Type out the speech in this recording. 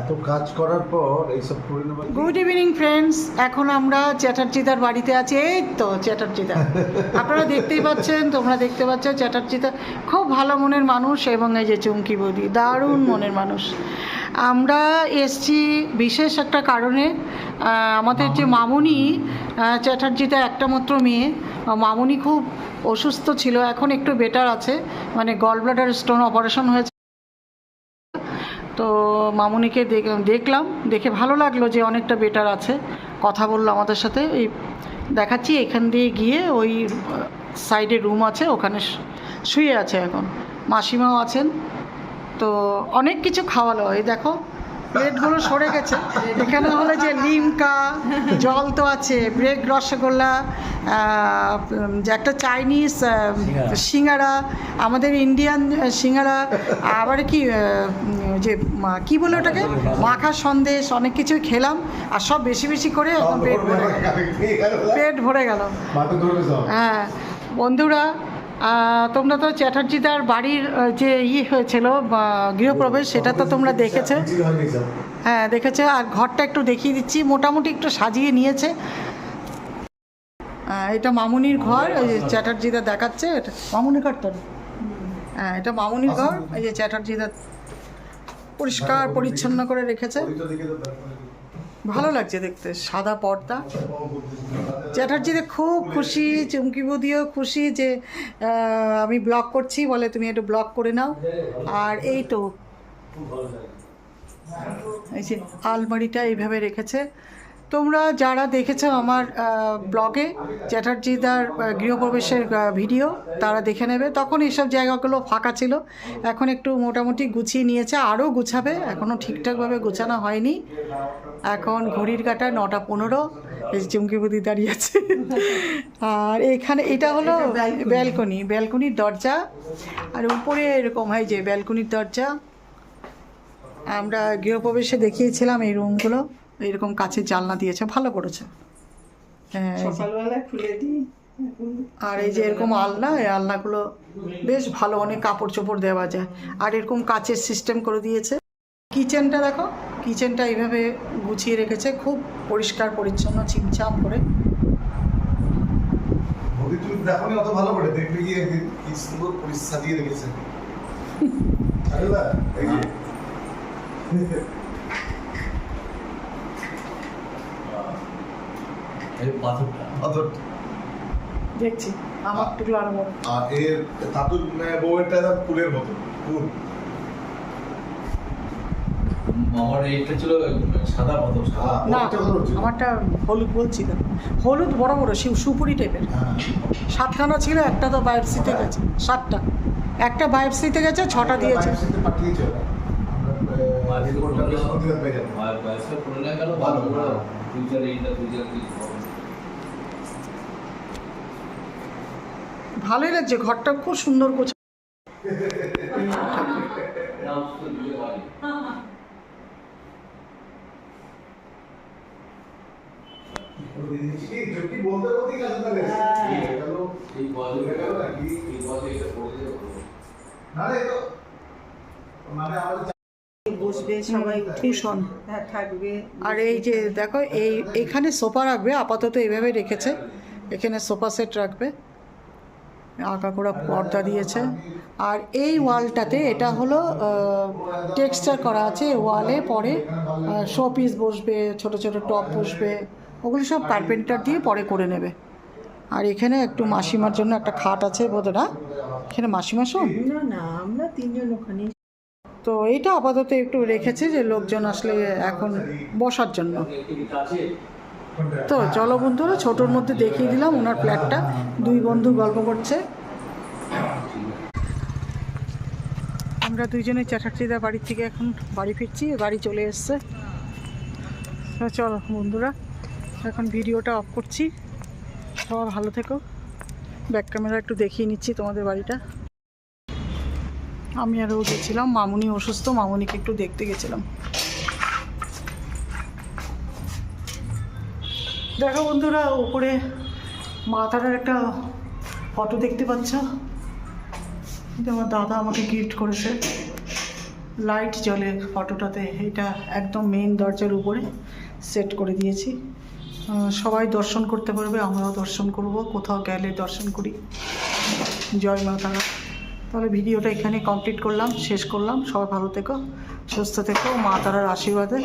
এত কাজ করার পর এইসব পরিণাম গুড ইভিনিং ফ্রেন্ডস এখন আমরা চ্যাটার্জিদার বাড়িতে আছি। এই তো চ্যাটার্জিদা। আপনারা দেখতেই পাচ্ছেন তোমরা দেখতে পাচ্ছ চ্যাটার্জিদা খুব ভালো মনের মানুষ এবং এই যে চুমকি বৌদি দারুণ মনের মানুষ। আমরা এসছি বিশেষ একটা কারণে আমাদের যে মামুনি। আহ, চ্যাটার্জিদা একটা মাত্র মেয়ে। মামুনি খুব অসুস্থ ছিল এখন একটু বেটার আছে। মানে গল ব্লাডার স্টোন অপারেশন হয়েছে। তো মামুনিকে দেখ- দেখলাম, দেখে ভালো লাগল যে অনেকটা বেটার আছে। কথা বলল আমাদের সাথে, এই দেখাচ্ছি, এখান দিয়ে গিয়ে ওই সাইডে রুম আছে, ওখানে শুয়ে আছে এখন। মাসিমাও আছেন। তো অনেক কিছু খাওয়ালো এই দেখো প্লেটগুলো সরে গেছে। এখানে হলো যে লিমকা জল তো আছে ব্রেড রসগোল্লা যে একটা চাইনিজ সিঙ্গারা। আমাদের ইন্ডিয়ান সিঙ্গারা আবার কি যে কি বলে ওটাকে? মাখা সন্দেশ। অনেক কিছুই খেলাম আর সব বেশি বেশি করে এখন পেট ভরে পেট ভরে গেল। হ্যাঁ বন্ধুরা তোমরা তো চ্যাটার্জিদার বাড়ির যে ইয়ে হয়েছিল গৃহপ্রবেশ, সেটা তো তোমরা দেখেছ। হ্যাঁ দেখেছ। আর ঘরটা একটু দেখিয়ে দিচ্ছি। মোটামুটি একটু সাজিয়ে নিয়েছে। এটা মামুনির ঘর, এই যে চ্যাটার্জিদা দেখাচ্ছে। এটা মামুনির ঘর তো? হ্যাঁ এটা মামুনির ঘর। এই যে চ্যাটার্জিদা পরিষ্কার, পরিচ্ছন্ন করে রেখেছে। ভালো লাগছে দেখতে, সাদা পর্দা। চ্যাটার্জিতে খুব খুশি চুমকি বদিও খুশি যে আমি ব্লক করছি, বলে তুমি একটু ব্লক করে নাও। আর এই তো, এই যে আলমারিটা এইভাবে রেখেছে। তোমরা যারা দেখেছ আমার ব্লগে চ্যাটার্জিদার গৃহপ্রবেশের ভিডিও তারা দেখে নেবে। তখন এইসব জায়গাগুলো ফাঁকা ছিল। এখন একটু মোটামুটি গুছিয়ে নিয়েছে আরও গুছাবে। এখনও ঠিকঠাকভাবে গোছানো হয়নি। এখন ঘড়ির কাটায় নটা পনেরো। চুমকি বুদি দাঁড়িয়ে আছে। আর এখানে এটা হলো ব্যালকনি ব্যালকনির দরজা। আর উপরে এরকম হয় যে ব্যালকনির দরজা। আমরা গৃহপ্রবেশে দেখিয়েছিলাম এই রুমগুলো এরকম কাছের জানলা দিয়েছে ভালো করেছে। হ্যাঁ আর এই যে এরকম আলনা এই আলনাগুলো বেশ ভালো অনেক কাপড় চোপড় দেওয়া যায়। আর এরকম কাচের সিস্টেম করে দিয়েছে। কিচেনটা দেখো কিচেনটা এইভাবে গুছিয়ে রেখেছে খুব পরিষ্কার পরিচ্ছন্ন ছিমছাম করে। অত ভালো করে। দেখবে গিয়ে কি সুন্দর পরিষ্কার সাজিয়ে রেখেছে আরে বাহ, এই যে। এই পাথরটা অত- দেখছি। আমার টুকলো আরও বড় আর এর তাতুর বউয়েরটা একদম ফুলের মতো ফুল। আমার এইটা ছিল সাদা পাথর। না? আমারটা হলুদ বলছি হলুদ বড় বড় শিব সুপুরি টাইপের। হ্যাঁ। সাতখানা ছিল একটা তো বায়োপসিতে গেছে সাতটা। একটা বায়োপসিতে গেছে ছটা দিয়েছে। পাঠিয়েছে ওরা। না লাগছে ঘরটা খুব সুন্দর বসবে সবাই টিউশন হ্যাঁ, থাকবে। আর এই যে দেখো এই এখানে সোফা রাখবে আপাতত এইভাবে রেখেছে। এখানে সোফা সেট রাখবে। আঁকা করা পর্দা দিয়েছে। আর এই ওয়ালটাতে এটা হলো টেক্সচার করা আছে ওয়ালে। পরে শো পিস বসবে ছোট ছোট টপ বসবে। ওগুলো সব কার্পেন্টার দিয়ে পরে করে নেবে। আর এখানে একটু মাসিমার জন্য একটা খাট আছে বোধ না এখানে মাসিমা শোন। না না আমরা তিনজন ওখানে তো এইটা আপাতত একটু রেখেছে যে লোকজন আসলে এখন বসার জন্য। তো চলো বন্ধুরা ছোটোর মধ্যে দেখিয়ে দিলাম ওনার প্ল্যাটটা দুই বন্ধু গল্প করছে। আমরা দুইজনে চ্যাটার্জিদা বাড়ির থেকে এখন বাড়ি ফিরছি বাড়ি চলে এসছে। চলো বন্ধুরা এখন ভিডিওটা অফ করছি। সবাই ভালো থেকো। ব্যাক ক্যামেরা একটু দেখিয়ে নিচ্ছি তোমাদের বাড়িটা। আমি আরও গেছিলাম মামুনি অসুস্থ মামুনিকে একটু দেখতে গেছিলাম। দেখো বন্ধুরা, উপরে মাথাটার একটা ফটো দেখতে পাচ্ছ। আমার দাদা আমাকে গিফট করেছে। লাইট জ্বলে ফটোটাতে এটা একদম মেন দরজার উপরে সেট করে দিয়েছি। সবাই দর্শন করতে পারবে, আমরাও দর্শন করব, কোথাও গেলে দর্শন করি। জয় মা তারা। তাহলে ভিডিওটা এখানে কমপ্লিট করলাম, শেষ করলাম। সবাই ভালো থেকো, সুস্থ থেকো, মা তারার আশীর্বাদে।